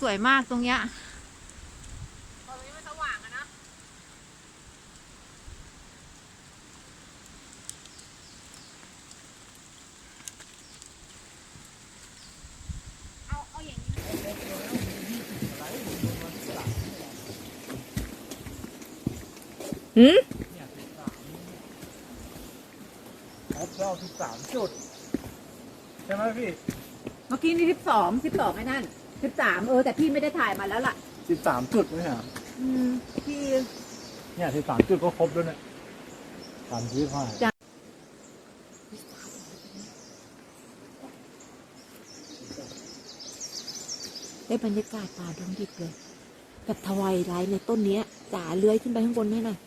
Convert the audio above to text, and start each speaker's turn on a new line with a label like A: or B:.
A: สวยมากตรงเนี้ย
B: ตอนนี้มันสว่างอะนะเอาเอาอย่างนี้นะ
A: หืม
C: เนี่ยสิบสามครบรอบสิบสามจุด ใช่ไหมพี่
B: เมื่อกี้นี่สิบสองสิบสองไอ้นั่น สิบสามเออแต่พี่ไม่ได้ถ่ายมาแล้วล่ะ
C: สิบสามจุดไม่ใช่เหรอ
B: อืมพี่
C: เนี่ยสิบสามจุดก็ครบแล้วเนี่ยสามยี่ห้า
A: ได้บรรยากาศป่าดงดิบเลยกับทวายไลท์ในต้นเนี้ยจ๋าเลื้อยขึ้นไปข้างบนให้หน่อย